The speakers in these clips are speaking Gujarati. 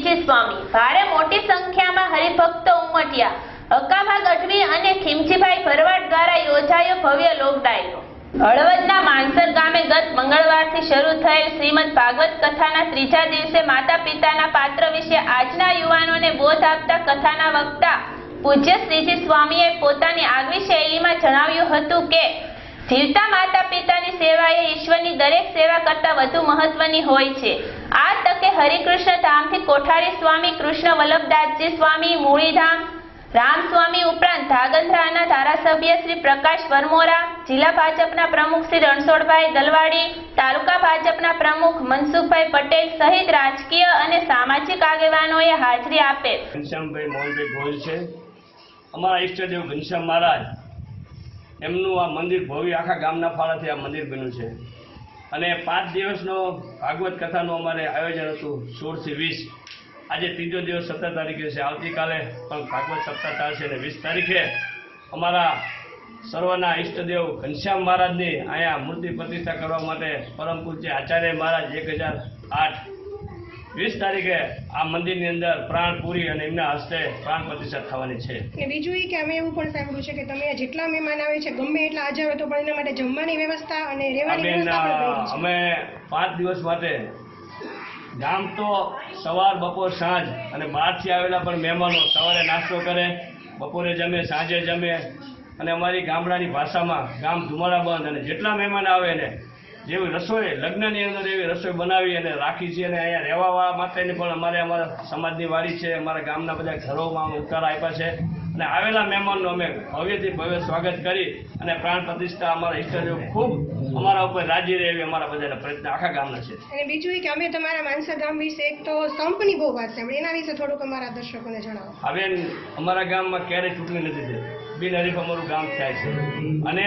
શ્રીજી સ્વામી, ભારે મોટી સંખ્યામાં હરિભક્તો ઉમટ્યા. અકાભા ગઢવી અને ખીમજીભાઈ ભરવાડ દ્વારા યોજાયો ભવ્ય લોકડાયરો. હળવદના માનસર ગામે ગત મંગળવારથી શરૂ થયેલ શ્રીમદ ભાગવત કથાના ત્રીજા દિવસે માતા પિતાના પાત્ર વિશે આજના યુવાનોને બોધ આપતા કથાના વક્તા પૂજ્ય શ્રીજી સ્વામીએ પોતાની આગવી શૈલીમાં જણાવ્યું હતું કે, જીવતા માતા પિતાની સેવા એ ઈશ્વરની દરેક સેવા કરતાં વધુ મહત્વની હોય છે. આ તકે હરિકૃષ્ણ ધામથી કોઠારી સ્વામી કૃષ્ણ વલ્લભદાસજી સ્વામી, મૂળીધામ, રામ સ્વામી ઉપરાંત ધાગંધ્રાના ધારાસભ્ય શ્રી પ્રકાશ વરમોરા, જિલ્લા ભાજપના પ્રમુખ શ્રી રણછોડભાઈ દલવાડી, તાલુકા ભાજપના પ્રમુખ મનસુખભાઈ પટેલ સહિત રાજકીય અને સામાજિક આગેવાનોએ હાજરી આપેલ ઘનશ્યામભાઈ મોહનભાઈ ગોહિલ છે. અમારા ઈષ્ટદેવ ઘનશ્યામ મહારાજ, એમનું આ મંદિર ભવ્ય આખા ગામના ફાળાથી આ મંદિર બન્યું છે. અને પાંચ દિવસનો ભાગવત કથાનું અમારે આયોજન હતું સોળથી વીસ. આજે ત્રીજો દિવસ સત્તર તારીખે છે. આવતીકાલે પણ ભાગવત સપ્તાહ ચાલશે અને વીસ તારીખે અમારા સર્વના ઈષ્ટદેવ ઘનશ્યામ મહારાજની અહીંયા મૂર્તિ પ્રતિષ્ઠા કરવા માટે પરમ પૂજ્ય આચાર્ય મહારાજ એક હજાર આઠ વીસ તારીખે આ મંદિરની અંદર પ્રાણ પૂરી અને એમના હસ્તે પ્રાણ પ્રતિષ્ઠા થવાની છે. ને બીજું એ કે અમે એવું પણ સાંભળ્યું છે કે તમે જેટલા મહેમાન આવે છે ગમે એટલા હાજર હોય તો પણ એના માટે જમવાની વ્યવસ્થા અને રહેવાની વ્યવસ્થા અમે પાંચ દિવસ માટે ગામ તો સવાર બપોર સાંજ અને બહારથી આવેલા પણ મહેમાનો સવારે નાસ્તો કરે બપોરે જમે સાંજે જમે અને અમારી ગામડાની ભાષામાં ગામ ધુમાડા બંધ અને જેટલા મહેમાન આવે ને જેવી રસોઈ લગ્નની અંદર એવી રસોઈ બનાવી અને રાખી છે અને અહીંયા રહેવા માટેની પણ અમારે અમારા સમાજની વાડી છે અમારા ગામના બધા ઘરોમાં ઉતાર આપ્યા છે. અને આવેલા મહેમાનનું અમે ભવ્યથી ભવ્ય સ્વાગત કરી અને પ્રાણ પ્રતિષ્ઠા અમારા ઈષ્ટદેવ ખૂબ અમારા ઉપર રાજી રહે એવી અમારા બધાના પ્રયત્ન આખા ગામના છે. અને બીજું એ કે અમે તમારા માનસા ગામ વિશે એક તો સંપની બહુ વાત છે એના વિશે થોડુંક અમારા દર્શકોને જણાવો. હવે અમારા ગામમાં ક્યારેય ચૂંટણી નથી થઈ. બિનહરીફ અમારું ગામ થાય છે. અને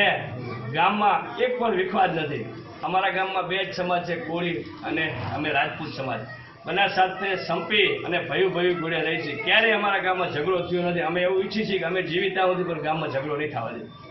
ગામમાં એક પણ વિખવાદ નથી. અમારા ગામમાં બે જ સમાજ છે, કોળી અને અમે રાજપૂત સમાજ. બધા સાથે સંપી અને ભયું ભયું જોડે રહી છે. ક્યારેય અમારા ગામમાં ઝઘડો થયો નથી. અમે એવું ઈચ્છીએ છીએ કે અમે જીવિતા સુધી પણ ગામમાં ઝઘડો નહીં થવા દઈએ